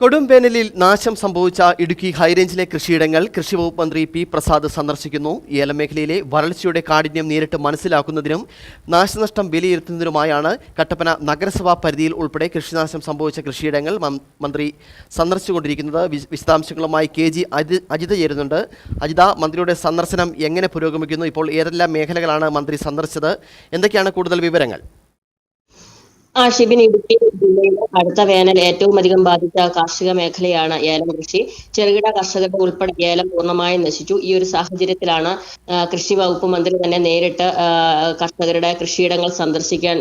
കൊടുംവേനലിൽ നാശം സംഭവിച്ച ഇടുക്കി ഹൈറേഞ്ചിലെ കൃഷിയിടങ്ങൾ കൃഷിവകുപ്പ് മന്ത്രി പി പ്രസാദ് സന്ദർശിക്കുന്നു. ഏലം മേഖലയിലെ വരൾച്ചയുടെ കാഠിന്യം നേരിട്ട് മനസ്സിലാക്കുന്നതിനും നാശനഷ്ടം വിലയിരുത്തുന്നതിനുമായാണ് കട്ടപ്പന നഗരസഭാ പരിധിയിൽ ഉൾപ്പെടെ കൃഷിനാശം സംഭവിച്ച കൃഷിയിടങ്ങൾ മന്ത്രി സന്ദർശിച്ചുകൊണ്ടിരിക്കുന്നത്. വിശ- വിശദാംശങ്ങളുമായി കെ ജി അജി- അജിത ചേരുന്നുണ്ട്. അജിത മന്ത്രിയുടെ സന്ദർശനം എങ്ങനെ പുരോഗമിക്കുന്നു? ഇപ്പോൾ ഏതെല്ലാം മേഖലകളാണ് മന്ത്രി സന്ദർശിച്ചത്? എന്തൊക്കെയാണ് കൂടുതൽ വിവരങ്ങൾ? ആ ഷിബിൻ ഇടുക്കി അടുത്ത വേനൽ ഏറ്റവും അധികം ബാധിച്ച കാർഷിക മേഖലയാണ് ഏലം കൃഷി. ചെറുകിട കർഷകരുടെ ഉൾപ്പെടെ ഏലം പൂർണമായും നശിച്ചു. ഈ ഒരു സാഹചര്യത്തിലാണ് കൃഷി വകുപ്പ് മന്ത്രി തന്നെ നേരിട്ട് കർഷകരുടെ കൃഷിയിടങ്ങൾ സന്ദർശിക്കാൻ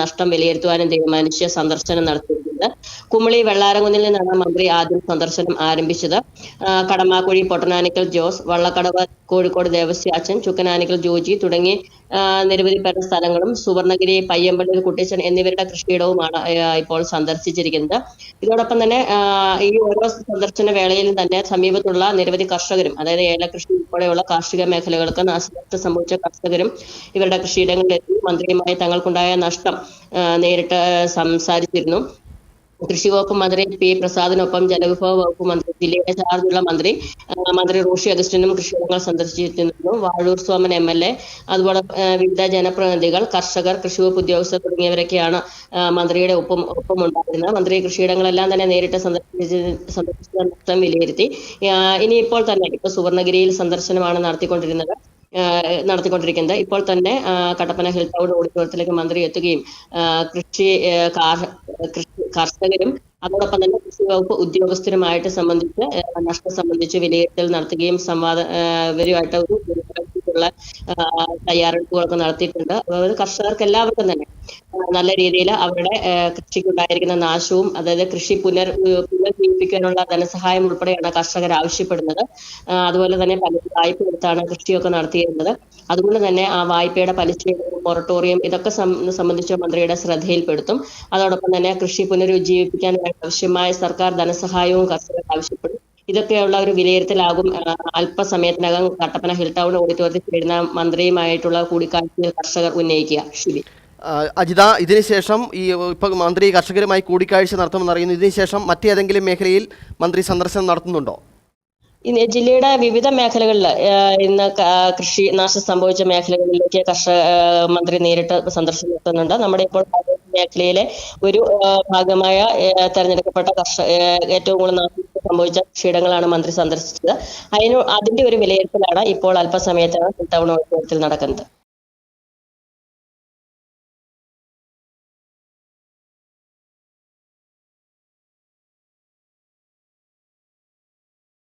നഷ്ടം വിലയിരുത്തുവാനും തീരുമാനിച്ച് സന്ദർശനം നടത്തിയിരുന്നത് കുമളി വെള്ളാരങ്കുന്നിൽ നിന്നാണ് മന്ത്രി ആദ്യം സന്ദർശനം ആരംഭിച്ചത്. കടമാക്കുഴി പൊട്ടനാനിക്കൽ ജോസ് വള്ളക്കടവ് കോഴിക്കോട് ദേവസ്യാച്ചൻ ചുക്കനാനിക്കൽ ജോജി തുടങ്ങി നിരവധി പേരുടെ സ്ഥലങ്ങളും സുവർണഗിരി പയ്യമ്പള്ളി കുട്ടിച്ചൻ എന്നിവരുടെ കൃഷിയിടവുമാണ് ഇപ്പോൾ സന്ദർശിച്ചിരിക്കുന്നത്. ഇതോടൊപ്പം തന്നെ ഈ ഓരോ സന്ദർശന വേളയിലും തന്നെ സമീപത്തുള്ള നിരവധി കർഷകരും അതായത് ഏലകൃഷി ഉൾപ്പെടെയുള്ള കാർഷിക മേഖലകൾക്ക് നാശനഷ്ടം സംഭവിച്ച കർഷകരും ഇവരുടെ കൃഷിയിടങ്ങളിലെത്തി മന്ത്രിയുമായി തങ്ങൾക്കുണ്ടായ നഷ്ടം നേരിട്ട് സംസാരിച്ചിരുന്നു. കൃഷി വകുപ്പ് മന്ത്രി പി പ്രസാദിനൊപ്പം ജലവിഭവ വകുപ്പ് മന്ത്രി ജില്ലയുടെ ചാർജുള്ള മന്ത്രി മന്ത്രി റോഷി അഗസ്റ്റിനും കൃഷിയിടങ്ങൾ സന്ദർശിച്ചിരുന്നു. Vazhoor Soman M L A അതുപോലെ വിവിധ ജനപ്രതിനിധികൾ കർഷകർ കൃഷി വകുപ്പ് ഉദ്യോഗസ്ഥർ തുടങ്ങിയവരൊക്കെയാണ് മന്ത്രിയുടെ ഒപ്പം ഒപ്പം ഉണ്ടായിരുന്നത് മന്ത്രി കൃഷിയിടങ്ങളെല്ലാം തന്നെ നേരിട്ട് സന്ദർശിച്ച് സന്ദർശിച്ച വിലയിരുത്തി. ഇനിയിപ്പോൾ തന്നെ ഇപ്പൊ സുവർണഗിരിയിൽ സന്ദർശനമാണ് നടത്തിക്കൊണ്ടിരുന്നത് നടത്തിക്കൊണ്ടിരിക്കുന്നത്. ഇപ്പോൾ തന്നെ കട്ടപ്പന ഹിൽ ടൗൺ ഓഡിറ്റോറിയത്തിലേക്ക് മന്ത്രി എത്തുകയും കൃഷി കൃഷി കർഷകരും അതോടൊപ്പം തന്നെ കൃഷി വകുപ്പ് ഉദ്യോഗസ്ഥരുമായിട്ട് സംബന്ധിച്ച് നഷ്ടം സംബന്ധിച്ച് വിലയിരുത്തൽ നടത്തുകയും സംവാദ ഇവരുമായിട്ട് ഒരു ഉള്ള തയ്യാറെടുപ്പുകളൊക്കെ നടത്തിയിട്ടുണ്ട്. അതായത് കർഷകർക്ക് എല്ലാവർക്കും തന്നെ നല്ല രീതിയിൽ അവരുടെ കൃഷിക്കുണ്ടായിരിക്കുന്ന നാശവും അതായത് കൃഷി പുനർ പുനർജീവിപ്പിക്കാനുള്ള ധനസഹായം ഉൾപ്പെടെയാണ് കർഷകർ ആവശ്യപ്പെടുന്നത്. അതുപോലെ തന്നെ പല വായ്പ എടുത്താണ് കൃഷിയൊക്കെ നടത്തിയിരുന്നത്. അതുകൊണ്ട് തന്നെ ആ വായ്പയുടെ പലിശയുടെ മൊറട്ടോറിയം ഇതൊക്കെ സംബന്ധിച്ച് മന്ത്രിയുടെ ശ്രദ്ധയിൽപ്പെടുത്തും. അതോടൊപ്പം തന്നെ കൃഷി പുനരുജ്ജീവിപ്പിക്കാൻ ആവശ്യമായ സർക്കാർ ധനസഹായവും കർഷകർ ആവശ്യപ്പെടും. ഇതൊക്കെയുള്ള ഒരു വിലയിരുത്തലാകും അല്പസമയത്തിനകം കട്ടപ്പന ഹിൽ ടൗൺ ഓഡിറ്റോറിയത്തിൽ ചേരുന്ന മന്ത്രിയുമായിട്ടുള്ള കൂടിക്കാഴ്ചയിൽ കർഷകർ ഉന്നയിക്കുക. ആ, അജിത ഇതിനുശേഷം ഈ ഇപ്പൊ മന്ത്രി കർഷകരുമായി കൂടിക്കാഴ്ച നടത്തുമെന്ന് അറിയുന്നു. ഇതിനുശേഷം മറ്റേതെങ്കിലും മേഖലയിൽ മന്ത്രി സന്ദർശനം നടത്തുന്നുണ്ടോ? ജില്ലയുടെ വിവിധ മേഖലകളിൽ ഇന്ന് കൃഷി നാശം സംഭവിച്ച മേഖലകളിലേക്ക് കർഷക മന്ത്രി നേരിട്ട് സന്ദർശനം നടത്തുന്നുണ്ട്. നമ്മുടെ ഇപ്പോൾ മേഖലയിലെ ഒരു ഭാഗമായ തെരഞ്ഞെടുക്കപ്പെട്ട കർഷക ഏറ്റവും കൂടുതൽ നാശം സംഭവിച്ച കൃഷിയിടങ്ങളാണ് മന്ത്രി സന്ദർശിച്ചത്. അതിന് അതിന്റെ ഒരു വിലയിരുത്തലാണ് ഇപ്പോൾ അല്പസമയത്തിനകം ടൗൺ ഓഡിറ്റോറിയത്തിൽ നടക്കുന്നത്.